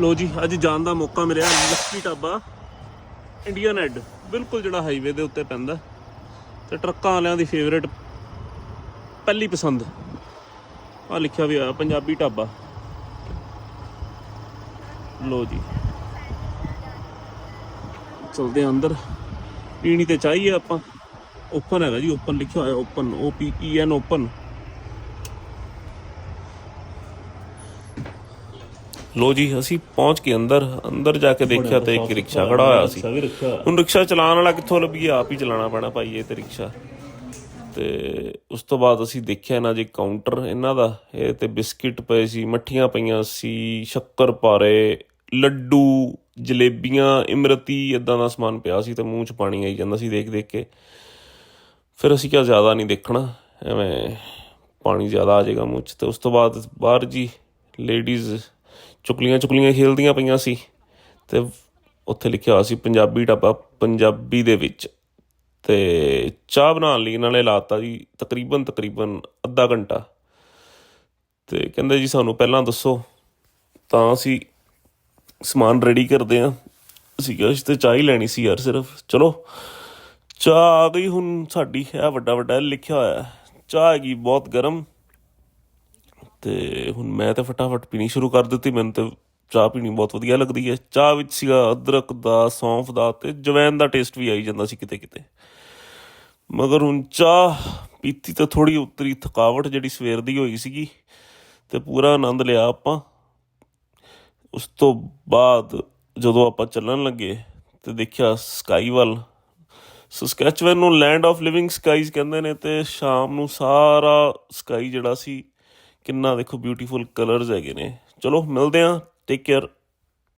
ਲੋ ਜੀ, ਅੱਜ ਜਾਣ ਦਾ ਮੌਕਾ ਮਿਲਿਆ ਲੱਕੀ ਢਾਬਾ ਇੰਡੀਅਨ ਐਡ ਬਿਲਕੁਲ ਜਿਹੜਾ ਹਾਈਵੇ ਦੇ ਉੱਤੇ ਪੈਂਦਾ। ਤੇ ਟਰੱਕਾਂ ਵਾਲਿਆਂ ਦੀ ਫੇਵਰੇਟ ਪਹਿਲੀ ਪਸੰਦ। ਆ ਲਿਖਿਆ ਵੀ ਆ ਪੰਜਾਬੀ ਢਾਬਾ। ਲੋ ਜੀ। ਚਲਦੇ ਹਾਂ ਅੰਦਰ। ਪੀਣੀ ਤੇ ਚਾਹੀਏ ਆਪਾਂ। ਓਪਨ ਹੈਗਾ ਜੀ ਓਪਨ ਲਿਖਿਆ ਹੋਇਆ ਓਪਨ ਓ ਪੀ ਈ ਐਨ ਓਪਨ ਲੋ ਜੀ ਅਸੀਂ ਪਹੁੰਚ ਕੇ ਅੰਦਰ ਅੰਦਰ ਜਾ ਕੇ ਦੇਖਿਆ ਤੇ ਇੱਕ ਰਿਕਸ਼ਾ ਖੜਾ ਹੋਇਆ ਸੀ। ਹੁਣ ਰਿਕਸ਼ਾ ਚਲਾਉਣ ਵਾਲਾ ਕਿੱਥੋਂ ਲੱਭੀਏ? ਆਪ ਹੀ ਚਲਾਉਣਾ ਪੈਣਾ ਭਾਈ ਇਹ ਤੇ ਰਿਕਸ਼ਾ। ਤੇ ਉਸ ਤੋਂ ਬਾਅਦ ਅਸੀਂ ਦੇਖਿਆ ਇਹਨਾਂ ਜੀ ਕਾਊਂਟਰ ਇਹਨਾਂ ਦਾ। ਇਹ ਤੇ ਬਿਸਕਿਟ ਪਏ ਸੀ ਮੱਠੀਆਂ ਪਈਆਂ ਸੀ ਸ਼ੱਕਰ ਪਾਰੇ ਲੱਡੂ ਜਲੇਬੀਆਂ ਇਮਰਤੀ ਇਦਾਂ ਦਾ ਸਮਾਨ ਪਿਆ ਸੀ ਤੇ ਮੂੰਹ 'ਚ ਪਾਣੀ ਆਈ ਜਾਂਦਾ ਸੀ ਦੇਖ ਦੇਖ ਕੇ। ਫਿਰ ਅਸੀਂ ਕਿਹਾ ਜ਼ਿਆਦਾ ਨਹੀਂ ਦੇਖਣਾ ਐਵੇਂ ਪਾਣੀ ਜ਼ਿਆਦਾ ਆ ਜਾਏਗਾ ਮੂੰਹ 'ਚ। ਤੇ ਉਸ ਤੋਂ ਬਾਅਦ ਬਾਹਰ ਜੀ ਲੇਡੀਜ਼ ਚੁਕਲੀਆਂ ਚੁਕਲੀਆਂ ਖੇਲਦੀਆਂ ਪਈਆਂ ਸੀ ਤੇ ਉੱਥੇ ਲਿਖਿਆ ਹੋਇਆ ਸੀ, ਪੰਜਾਬੀ ਢਾਬਾ ਪੰਜਾਬੀ ਦੇ ਵਿੱਚ। ਤੇ ਚਾਹ ਬਣਾਉਣ ਲਈ ਇਹਨਾਂ ਨੇ ਲਾਤਾ ਜੀ ਤਕਰੀਬਨ ਤਕਰੀਬਨ ਅੱਧਾ ਘੰਟਾ। ਤੇ ਕਹਿੰਦੇ ਜੀ ਸਾਨੂੰ ਪਹਿਲਾਂ ਦੱਸੋ, ਤਾਂ ਅਸੀਂ ਸਮਾਨ ਰੈਡੀ ਕਰਦੇ ਆ ਅਸੀਂ ਕਿਹਾ ਅਸੀਂ ਤੇ ਚਾਹ ਹੀ ਲੈਣੀ ਸੀ ਯਾਰ ਸਿਰਫ। ਚਲੋ, ਚਾਹ ਆ ਗਈ ਹੁਣ ਸਾਡੀ। ਹੈ ਵੱਡਾ ਵੱਡਾ ਲਿਖਿਆ ਹੋਇਆ। ਚਾਹ ਹੈਗੀ ਬਹੁਤ ਗਰਮ। ਤੇ ਹੁਣ ਮੈਂ ਤਾਂ ਫਟਾਫਟ ਪੀਣੀ ਸ਼ੁਰੂ ਕਰ ਦਿੱਤੀ, ਮੈਨੂੰ ਤੇ ਚਾਹ ਪੀਣੀ ਬਹੁਤ ਵਧੀਆ ਲੱਗਦੀ ਹੈ। ਚਾਹ ਵਿੱਚ ਸੀਗਾ ਅਦਰਕ ਦਾ, ਸੌਂਫ ਦਾ ਤੇ ਜਵੈਨ ਦਾ ਟੇਸਟ ਵੀ ਆਈ ਜਾਂਦਾ ਸੀ ਕਿਤੇ ਕਿਤੇ। ਮਗਰ ਹੁਣ ਚਾਹ ਪੀਤੀ ਤਾਂ ਥੋੜੀ ਉਤਰੀ ਥਕਾਵਟ ਜਿਹੜੀ ਸਵੇਰ ਦੀ ਹੋਈ ਸੀਗੀ ਤੇ ਪੂਰਾ ਆਨੰਦ ਲਿਆ ਆਪਾਂ। ਉਸ ਤੋਂ ਬਾਅਦ ਜਦੋਂ ਆਪਾਂ ਚੱਲਣ ਲੱਗੇ ਤੇ ਦੇਖਿਆ ਸਕਾਈ ਵੱਲ ਸਸਕੈਚਵਨ ਨੂੰ ਲੈਂਡ ਆਫ ਲਿਵਿੰਗ ਸਕਾਈਜ਼ ਕਹਿੰਦੇ ਨੇ ਤੇ ਸ਼ਾਮ ਨੂੰ ਸਾਰਾ ਸਕਾਈ ਜਿਹੜਾ ਸੀ ਕਿੰਨਾ ਦੇਖੋ ਬਿਊਟੀਫੁਲ ਕਲਰਸ ਹੈਗੇ ਨੇ। ਚਲੋ ਮਿਲਦੇ ਆਂ ਟੇਕ ਕੇਅਰ